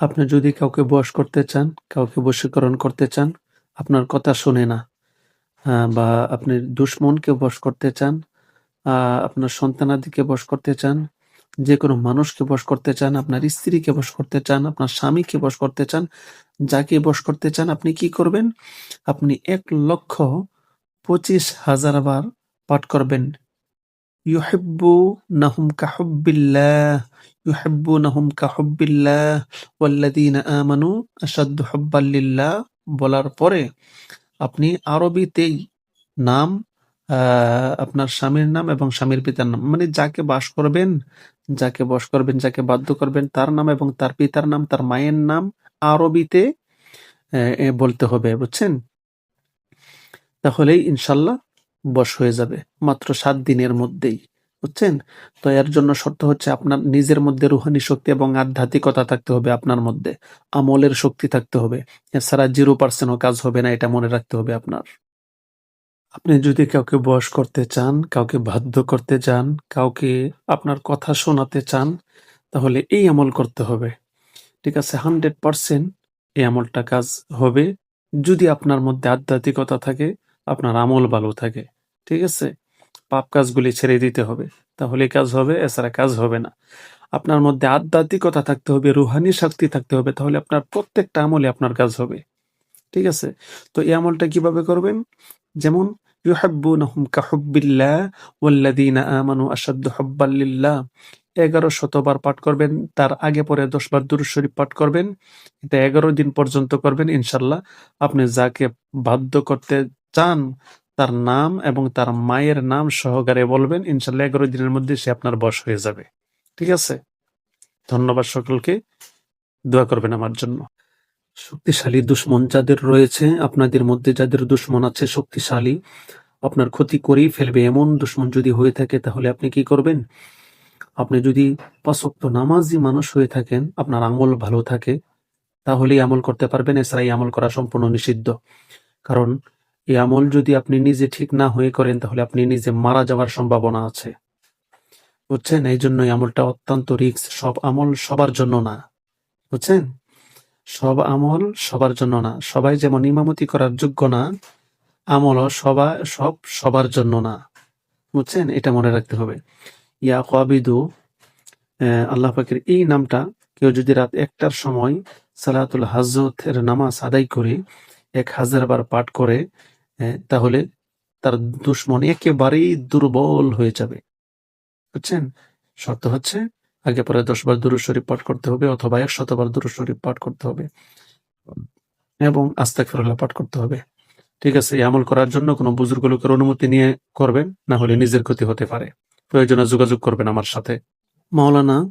আপনি যদি কাউকে বশ করতে চান, কাউকে বশীকরণ করতে চান, আপনার কথা শোনে না। বা আপনি দুশমনকে বশ করতে চান, আপনার সন্তানাদিকে বশ করতে চান, যেকোনো মানুষকে বশ করতে চান, আপনার স্ত্রীকে বশ করতে চান, আপনার স্বামীকে বশ করতে চান, যাকে বশ করতে চান আপনি কি করবেন? আপনি ১,২৫,০০০ বার পাঠ করবেন। ইউহিব্বুনাহুম কাহুব্বিল্লাহ বলার পরে আপনি আরবিতেই নাম আপনার স্বামীর নাম এবং স্বামীর পিতার নাম মানে যাকে বাস করবেন, যাকে বস করবেন, যাকে বাধ্য করবেন তার নাম এবং তার পিতার নাম, তার মায়ের নাম আরবিতে বলতে হবে, বুঝছেন? তাহলেই ইনশাল্লাহ বশ হয়ে যাবে। মাত্র সাত দিনের মধ্যেই। বুঝছেন? তো এর জন্য শর্ত হচ্ছে আপনার নিজের মধ্যে রুহানি শক্তি এবং আধ্যাত্মিকতা থাকতে হবে আপনার মধ্যে। আমলের শক্তি থাকতে হবে। এছাড়া জিরো পার্সেন্টও কাজ হবে না এটা মনে রাখতে হবে আপনার। আপনি যদি কাউকে বয়স করতে চান, কাউকে বাধ্য করতে চান, কাউকে আপনার কথা শোনাতে চান, তাহলে এই আমল করতে হবে। ঠিক আছে? 100% এই আমলটা কাজ হবে। যদি আপনার মধ্যে আধ্যাত্মিকতা থাকে, আপনার আমল ভালো থাকে। ঠিক আছে? পাপ কাজগুলি ছেড়ে দিতে হবে। তাহলে কাজ হবে, এছাড়া কাজ হবে না। আপনার মধ্যে আধ্যাত্মিকতা থাকতে হবে, রুহানি শক্তি থাকতে হবে। তাহলে আপনার প্রত্যেকটা আমলে আপনার কাজ হবে। ঠিক আছে? তো এই আমলটা কীভাবে করবেন? যেমন লিল্লাহ ১১ পাঠ করবেন। তার আগে পরে ১০ বার দুরূদ শরীফ পাঠ করবেন। এটা ১১ দিন পর্যন্ত করবেন ইনশাআল্লাহ। আপনি যাকে বাধ্য করতে চান তার নাম এবং তার মায়ের নাম সহকারে বলবেন। ইনশাআল্লাহ ১১ দিনের মধ্যে সে আপনার বশ হয়ে যাবে। ঠিক আছে? ধন্যবাদ সকলকে। দোয়া করবেন আমার জন্য। শক্তিশালী দুশমন যাদের রয়েছে, আপনাদের মধ্যে যাদের দুশমন আছে শক্তিশালী, আপনার ক্ষতি করেই ফেলবে এমন দুশমন যদি হয়ে থাকে তাহলে আপনি কি করবেন? আপনি যদি পাঁচ ওয়াক্ত নামাজি মানুষ হয়ে থাকেন, আপনার আমল ভালো থাকে, তাহলেই আমল করতে পারবেন। এছাড়া আমল করা সম্পূর্ণ নিষিদ্ধ। কারণ এই আমল যদি আপনি নিজে ঠিক না হয়ে করেন তাহলে আপনি নিজে মারা যাওয়ার সম্ভাবনা আছে। বুঝছেন? এই জন্য আমলটা অত্যন্ত রিক্স সব আমল সবার জন্য না। বুঝছেন? সব আমল সবার জন্য না। সবাই যেমন ইমামতি করার যোগ্য না, আমলও সবা সব সবার জন্য না। বুঝছেন? এটা মনে রাখতে হবে। ইয়া কাবিদু আল্লাহ পাকের এই নামটা কেউ যদি রাত একটার সময় সালাতুল হাজতের নামাজ আদায় করে ১০০০ বার পাঠ করে তাহলে তার দুশমন একেবারেই দুর্বল হয়ে যাবে। বুঝছেন? শর্ত হচ্ছে আগে পরে ১০ বার দুরূদ শরীফ পাঠ করতে হবে অথবা ১০০ বার দুরূদ শরীফ পাঠ করতে হবে। এবং আস্তে আস্তাগফিরুল্লাহ পাঠ করতে হবে। ঠিক আছে? এই আমল করার জন্য কোনো বুজুর্গ লোকের অনুমতি নিয়ে করবেন, না হলে নিজের ক্ষতি হতে পারে। প্রয়োজনে যোগাযোগ করবেন আমার সাথে। মাওলানা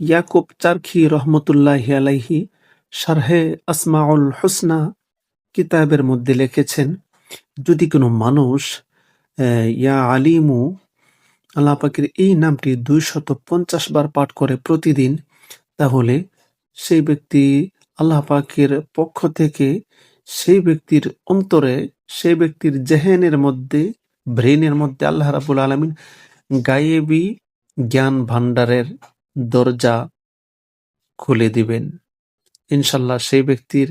ইয়াকুব চারখি রহমতুল্লাহি আলাইহি শারহে আসমাউল হুসনা কিতাবের মধ্যে লিখেছেন, যদি কোনো মানুষ ইয়া আলিমু আল্লাহ পাকের এই নামটি ২৫০ বার পাঠ করে প্রতিদিন, তাহলে সেই ব্যক্তি আল্লাহ পাকের পক্ষ থেকে সেই ব্যক্তির অন্তরে, সেই ব্যক্তির জেহেনের মধ্যে, ব্রেইনের মধ্যে আল্লাহ রাবুল আলামিন গায়েবী জ্ঞান ভান্ডারের দরজা খুলে দিবেন। ইনশাল্লাহ সেই ব্যক্তির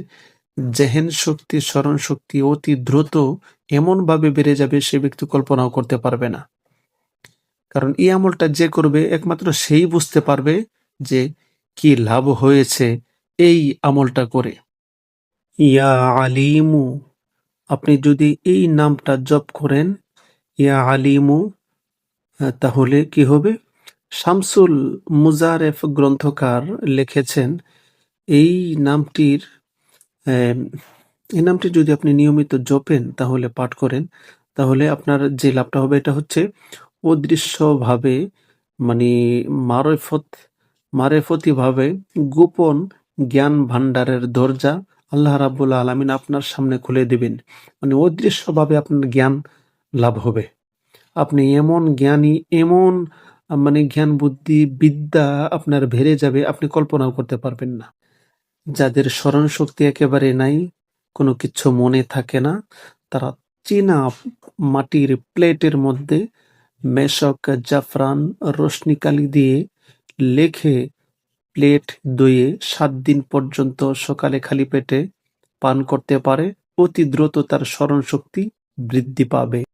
জেহেন শক্তি, স্মরণ শক্তি অতি দ্রুত এমনভাবে বেড়ে যাবে সে ব্যক্তি কল্পনাও করতে পারবে না। কারণ এই আমলটা যে করবে একমাত্র সেই বুঝতে পারবে যে কি লাভ হয়েছে এই আমলটা করে। ইয়া আলিমু আপনি যদি এই নামটা জপ করেন, ইয়া আলিমু তাহলে কি হবে? শামসুল মুজারেফ গ্রন্থকার লিখেছেন, এই নামটির এই নামটি যদি আপনি নিয়মিত জপেন তাহলে পাঠ করেন, তাহলে আপনার যে লাভটা হবে এটা হচ্ছে অদৃশ্যভাবে মানে মারেফত মারেফতিভাবে গোপন জ্ঞান ভান্ডারের দরজা আল্লাহ রাব্বুল আলামিন আপনার সামনে খুলে দিবেন। মানে অদৃশ্যভাবে আপনার জ্ঞান লাভ হবে। আপনি এমন জ্ঞানী, এমন মানে জ্ঞান বুদ্ধি বিদ্যা আপনার বেড়ে যাবে আপনি কল্পনাও করতে পারবেন না। যাদের শক্তি একেবারে নাই, কোনো কিছু মনে থাকে না, তারা চীনা মাটির প্লেটের মধ্যে মেশক, জাফরান, রোশনি কালি দিয়ে লেখে প্লেট দইয়ে সাত দিন পর্যন্ত সকালে খালি পেটে পান করতে পারে। অতি দ্রুত তার স্মরণশক্তি বৃদ্ধি পাবে।